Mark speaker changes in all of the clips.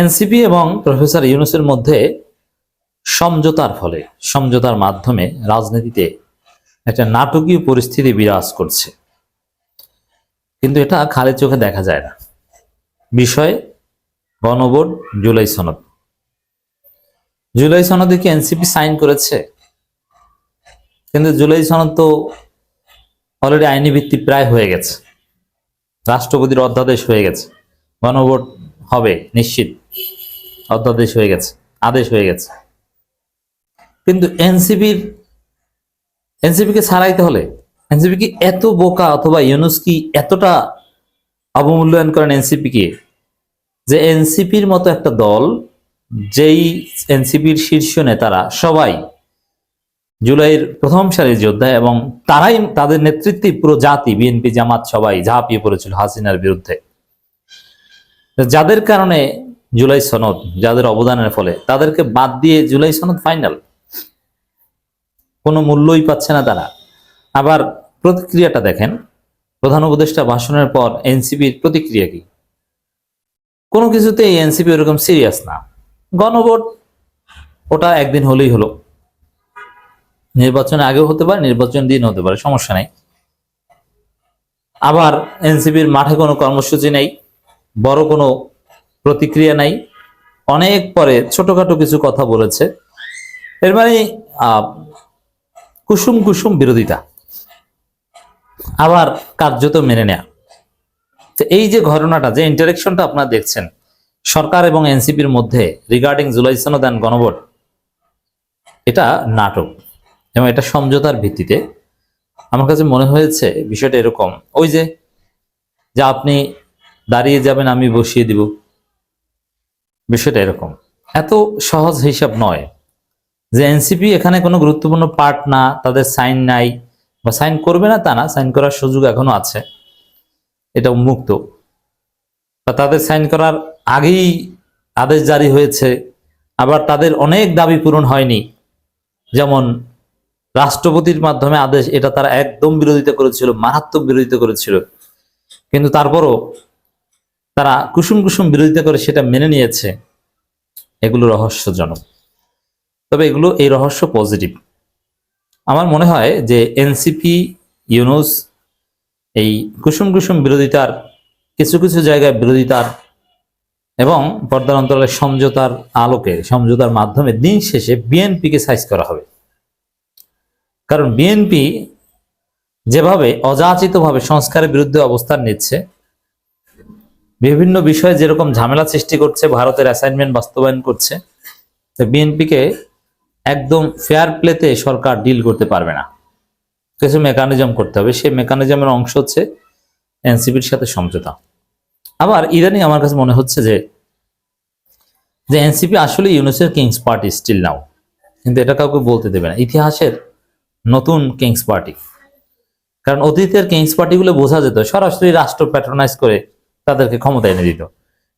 Speaker 1: NCP এবং professor ইউনুসের মধ্যে সমঝোতার ফলে, সমঝোতার মাধ্যমে রাজনীতিতে একটা নাটকীয় পরিস্থিতি বিরাজ করছে। কিন্তু এটা খালি চোখে দেখা যায় না। বিষয়, গণভোট, জুলাই সনদ। জুলাই সনদে কি এনসিপি সাইন করেছে? কিন্তু জুলাই সনদ তো অলরেডি আইনি ভিত্তি প্রায় হয়ে গেছে। রাষ্ট্রপতির অধ্যাদেশ হয়ে গেছে। গণভোট হবে নিশ্চিত। অধ্যাদেশ হয়ে গেছে, আদেশ হয়ে গেছে। কিন্তু এনসিপির, এনসিপিকে ছাড়াইতে হলে এনসিপি কি এত বোকা অথবা ইউনুস কি এতটা অবমূল্যায়ন করেন এনসিপিকে যে এনসিপির মতো একটা দল, যেই এনসিপির শীর্ষ নেতারা সবাই জুলাইয়ের প্রথম সারির যোদ্ধা এবং তারাই তাদের নেতৃত্বে পুরো জাতি, বিএনপি, জামাত সবাই ঝাঁপিয়ে পড়েছিল হাসিনার বিরুদ্ধে। যাদের কারণে জুলাই সনদ, যাদের অবদানের ফলে। তাদেরকে বাদ দিয়ে জুলাই সনদ ফাইনাল। কোনো মূল্যই পাচ্ছে না তারা। আবার প্রতিক্রিয়াটা দেখেন। প্রধান উপদেষ্টা ভাষণের পর এনসিপির প্রতিক্রিয়া কি? কোনো কিছুতেই এনসিপি ওরকম সিরিয়াস না। গণভোট ওটা একদিন হলেই হলো। নির্বাচন আগেও হতে পারে, নির্বাচন দিন হতে পারে, সমস্যা নেই। আবার এনসিপির মাঠে কোনো কর্মসূচি নেই, বড় কোনো প্রতিক্রিয়া নাই। অনেক পরে ছোটখাটো কিছু কথা বলেছে। এর মানে কুসুম কুসুম বিরোধিতা। আবার কার্যত মেনে নেয়া। তো এই যে ঘটনাটা, যে ইন্টারেকশনটা আপনারা দেখছেন, সরকার এবং এনসিপির মধ্যে রিগার্ডিং জুলাই সনদ অ্যান্ড গণভোট, এটা নাটক এবং এটা সমঝোতার ভিত্তিতে আমার কাছে মনে হয়েছে বিষয়টা এরকম। ওই যে যে আপনি দাঁড়িয়ে যাবেন, আমি বসিয়ে দিব। বিষয়টা এরকম। এত সহজ হিসাব নয় যে এনসিপি এখানে কোনো গুরুত্বপূর্ণ পার্ট না, তাদের সাইন নাই বা সাইন করবে না তা না সাইন করার সুযোগ এখনও আছে, এটা উন্মুক্ত। বা তাদের সাইন করার আগেই আদেশ জারি হয়েছে, আবার তাদের অনেক দাবি পূরণ হয়নি। যেমন রাষ্ট্রপতির মাধ্যমে আদেশ, এটা তারা একদম বিরোধিতা করেছিল, মারাত্মক বিরোধিতা করেছিল। কিন্তু তারপরও তারা কুসুম কুসুম বিরোধিতা করে সেটা মেনে নিয়েছে, এগুলো রহস্যজনক। তবে এগুলো, এই রহস্য পজিটিভ আমার মনে হয় যে এনসিপি ইউনুস এই কুসুম কুসুম বিরোধিতার, কিছু কিছু জায়গায় বিরোধিতার এবং পর্দার অন্তরালের সমঝোতার আলোকে, সমঝোতার মাধ্যমে দিন শেষে বিএনপিকে সাইজ করা হবে। কারণ বিএনপি যেভাবে অযাচিতভাবে সংস্কারের বিরুদ্ধে অবস্থান নিচ্ছে বিভিন্ন বিষয়ে যেরকম ঝামেলা সৃষ্টি করছে, ভারতের অ্যাসাইনমেন্ট বাস্তবায়ন করছে বিএনপিকে একদম ফেয়ার প্লেতে সরকার ডিল করতে পারবে না। কিছু মেকানিজম করতে হবে। সেই মেকানিজমের অংশ হচ্ছে এনসিপির সাথে সমঝোতা। আবার ইরানি আমার কাছে মনে হচ্ছে যে যে এনসিপি আসলে ইউনুসের কিংস পার্টি স্টিল নাও কিন্তু এটা কাউকে বলতে দেবে না। ইতিহাসের নতুন কিংস পার্টি কারণ অতীতের কিংস পার্টিগুলো বোঝা যেত, সরাসরি রাষ্ট্র প্যাট্রোনাইজ করে তাদেরকে ক্ষমতা এনে দিত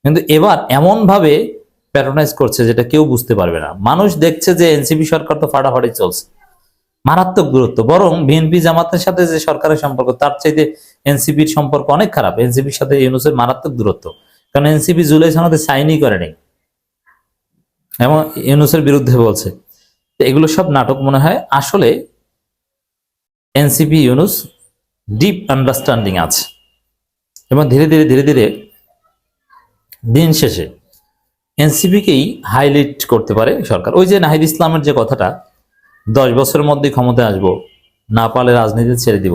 Speaker 1: কিন্তু এবার এমন ভাবে প্যাট্রোনাইজ করছে যেটা কেউ বুঝতে পারবে না। মানুষ দেখছে যে এনসিপি সরকার তো ফাটাফাটি চলছে। মারাত্মক দূরত্ব বরং বিএনপি জামাতের সাথে যে সরকারের সম্পর্ক, তার চাইতে এনসিপির সম্পর্ক অনেক খারাপ। এনসিপির সাথে ইউনুসের মারাত্মক দূরত্ব। কারণ এনসিপি জুলাই সনদে সাইনই করেনি। এবং ইউনুসের বিরুদ্ধে বলছে। এগুলো সব নাটক মনে হয়। আসলে এনসিপি, ইউনুস, ডিপ আন্ডারস্ট্যান্ডিং আছে। এবং ধীরে ধীরে ধীরে ধীরে দিন শেষে এনসিপিকেই হাইলাইট করতে পারে সরকার। ওই যে নাহিদ ইসলামের যে কথাটা, দশ বছরের মধ্যে ক্ষমতায় আসব, না পারলে রাজনীতি ছেড়ে দিব।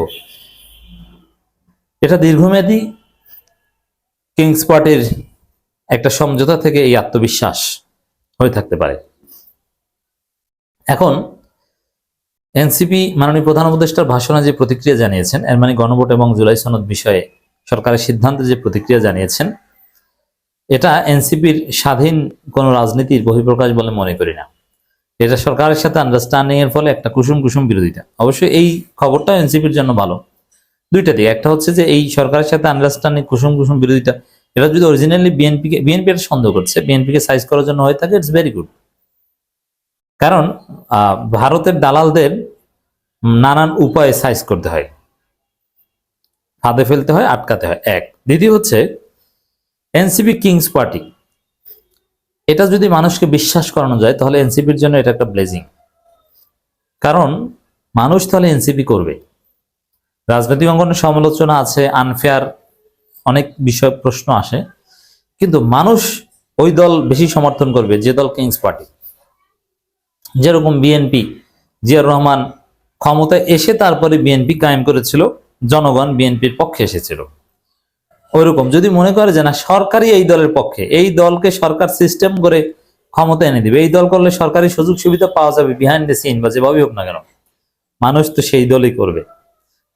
Speaker 1: এটা দীর্ঘমেয়াদী কিংস পার্টির একটা সমঝোতা থেকে এই আত্মবিশ্বাস হয়ে থাকতে পারে। এখন এনসিপি মাননীয় প্রধান উপদেষ্টার ভাষণে যে প্রতিক্রিয়া জানিয়েছেন, এর মানে গণভোট এবং জুলাই সনদ বিষয়ে সরকারের সিদ্ধান্তে যে প্রতিক্রিয়া জানিয়েছেন, এটা এনসিপির স্বাধীন কোনো রাজনীতির বহিঃপ্রকাশ বলে মনে করি না। এটা সরকারের সাথে আন্ডারস্ট্যান্ডিং এর ফলে একটা কুসুম কুসুম বিরোধিতা। অবশ্যই এই খবরটা এনসিপির জন্য ভালো। দুইটা দিক, একটা হচ্ছে যে এই সরকারের সাথে আন্ডারস্ট্যান্ডিং কুসুম কুসুম বিরোধিতা, এটা যদি অরিজিনালি বিএনপিকে বিএনপি এটা সন্দেহ করছে বিএনপিকে সাইজ করার জন্য হয়ে থাকে ইটস ভেরি গুড কারণ ভারতের দালালদের নানান উপায়ে সাইজ করতে হয়। ফাঁদে ফেলতে হয়, আটকাতে হয়। এক। দ্বিতীয় হচ্ছে, এনসিপি কিংস পার্টি। এটা যদি মানুষকে বিশ্বাস করানো যায়, তাহলে এনসিপির জন্য এটা একটা ব্লেজিং। কারণ, মানুষ তাহলে এনসিপি করবে। রাজনৈতিক অঙ্গনে সমালোচনা আছে, আনফেয়ার অনেক বিষয় প্রশ্ন আসে। কিন্তু মানুষ ওই দল বেশি সমর্থন করবে, যে দল কিংস পার্টি। যেরকম বিএনপি, জিয়াউর রহমান ক্ষমতায় এসে তারপরে বিএনপি কায়েম করেছিল জনগণ বিএনপির পক্ষে এসেছিল। ওইরকম, যদি মনে করে যে না, সরকারই এই দলের পক্ষে, এই দলকে সরকার সিস্টেম করে ক্ষমতা এনে দিবে, এই দল করলে সরকারি সুযোগ সুবিধা পাওয়া যাবে বিহাইন্ড দ্য সিন বা যেভাবেই হোক না কেন, মানুষ তো সেই দলই করবে।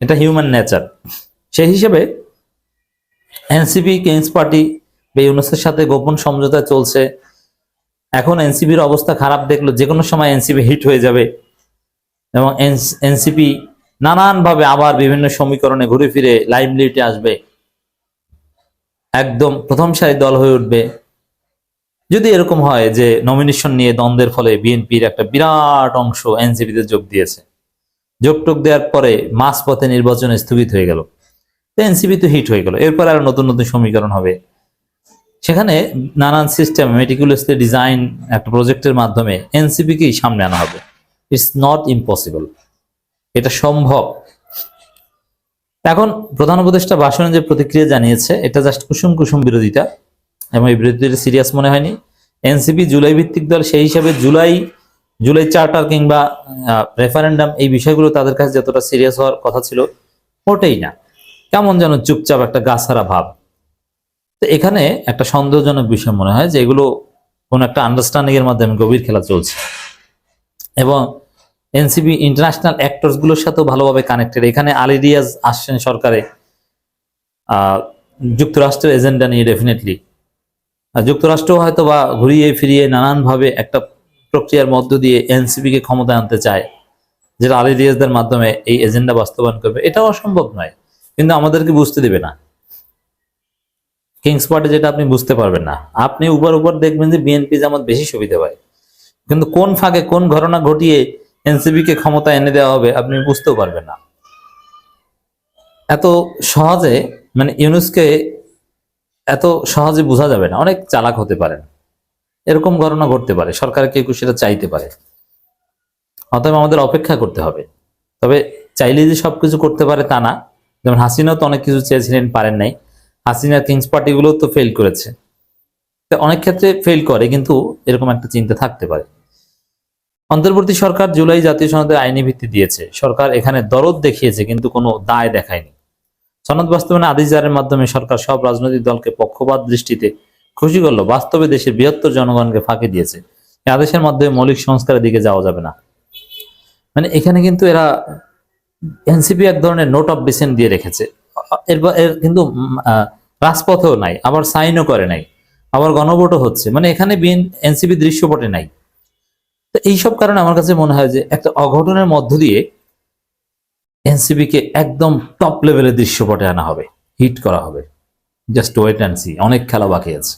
Speaker 1: এটা হিউম্যান নেচার সেই হিসেবে এনসিপি কিংস পার্টি বেউনসের সাথে গোপন সমঝোতা চলছে। এখন এনসিপির অবস্থা খারাপ দেখল যে কোনো সময় এনসিপি হিট হয়ে যাবে। এবং এনসিপি নানানভাবে আবার বিভিন্ন সমীকরণে ঘুরে ফিরে লাইমলিটে আসবে। একদম প্রথম সারি দল হয়ে উঠবে। যদি এরকম হয় যে নমিনেশন নিয়ে দ্বন্দ্বের ফলে বিএনপির একটা বিরাট অংশ এনসিপিতে যোগ দিয়েছে। যোগ টোক দেওয়ার পরে মাস পথে নির্বাচন স্থগিত হয়ে গেল। এনসিপি তো হিট হয়ে গেল। এরপর আরও নতুন নতুন সমীকরণ হবে। সেখানে নানান সিস্টেম মেটিকুলাসলি ডিজাইন একটা প্রজেক্টের মাধ্যমে এনসিপিকেই সামনে আনা হবে? ইটস নট ইম্পসিবল এটা সম্ভব। এখন প্রধান উপদেষ্টা ভাষণে যে প্রতিক্রিয়া জানিয়েছে, এটা জাস্ট কুসুম কুসুম বিরোধিতা এবং এই বিরোধিতা সিরিয়াস মনে হয়নি। এনসিপি জুলাই ভিত্তিক দল সেই হিসাবে জুলাই জুলাই চার্টার কিংবা রেফারেন্ডাম এই বিষয়গুলো তাদের কাছে যতটা সিরিয়াস হওয়ার কথা ছিল ওটাই না। কেমন যেন চুপচাপ একটা গাছারা ভাব। তো এখানে একটা সন্দেহজনক বিষয় মনে হয় যে এগুলো কোন একটা আন্ডারস্ট্যান্ডিং এর মাধ্যমে গভীর খেলা চলছে। এবং এনসিবি ইন্টারন্যাশনাল অ্যাক্টরসগুলোর সাথেও ভালোভাবে কানেক্টেড। এখানে আলী রিয়াজ আসছেন সরকারে। যুক্তরাষ্ট্রের এজেন্ডা নিয়ে ডেফিনেটলি যুক্তরাষ্ট্র হয়তো বা ঘুরিয়ে ফিরিয়ে নানানভাবে একটা প্রক্রিয়ার মধ্য দিয়ে এনসিপি কে ক্ষমতায় আনতে চায়, যেটা আলী রিয়াজদের মাধ্যমে এই এজেন্ডা বাস্তবায়ন করবে। এটাও অসম্ভব নয়, কিন্তু আমাদেরকে বুঝতে দেবে না। কিংস পার্টি যেটা আপনি বুঝতে পারবেন না। আপনি উপর উপর দেখবেন যে বিএনপি জামাত বেশি সুবিধা পায়, কিন্তু কোন ফাঁকে কোন ঘটনা ঘটিয়ে এনসিবি কে ক্ষমতা এনে দেওয়া হবে, আপনি বুঝতেও পারবেন না। এত সহজে মানে ইউনুসকে এত সহজে বোঝা যাবে না। অনেক চালাক হতে পারেন। এরকম ঘটনা ঘটতে পারে। সরকার কেউ সেটা চাইতে পারে। অতএব আমাদের অপেক্ষা করতে হবে। তবে চাইলে যে সবকিছু করতে পারে তা না। যেমন হাসিনাও তো অনেক কিছু চেয়েছিলেন, পারেন নাই। হাসিনা কিংস পার্টিগুলো তো ফেল করেছে। অনেক ক্ষেত্রে ফেল করে, কিন্তু এরকম একটা চিন্তা থাকতে পারে। অন্তর্বর্তী সরকার জুলাই জাতীয় সনদের আইনি ভিত্তি দিয়েছে। সরকার এখানে দরদ দেখিয়েছে, কিন্তু কোনো দায় দেখায়নি। সনদ বাস্তবায়নে আদেশ জারির মাধ্যমে সরকার সব রাজনৈতিক দলকে পক্ষপাত দৃষ্টিতে খুশি করল। বাস্তবে দেশের বৃহত্তর জনগণকে ফাঁকি দিয়েছে। এই আদেশের মাধ্যমে মৌলিক সংস্কারের দিকে যাওয়া যাবে না। মানে এখানে কিন্তু এরা এনসিপি এক ধরনের নোট অফ ডিসেন্ট দিয়ে রেখেছে। এরপর এর কিন্তু রাজপথেও নাই, আবার সাইনও করে নাই, আবার গণভোটও হচ্ছে। মানে এখানে বিএন, এনসিপি দৃশ্যপটে নাই। তো এইসব কারণে আমার কাছে মনে হয় যে একটা অঘটনের মধ্য দিয়ে এনসিবি কে একদম টপ লেভেলের দৃশ্যপটে আনা হবে হিট করা হবে। জাস্ট ওয়েট অ্যান্ড সি অনেক খেলা বাকি আছে।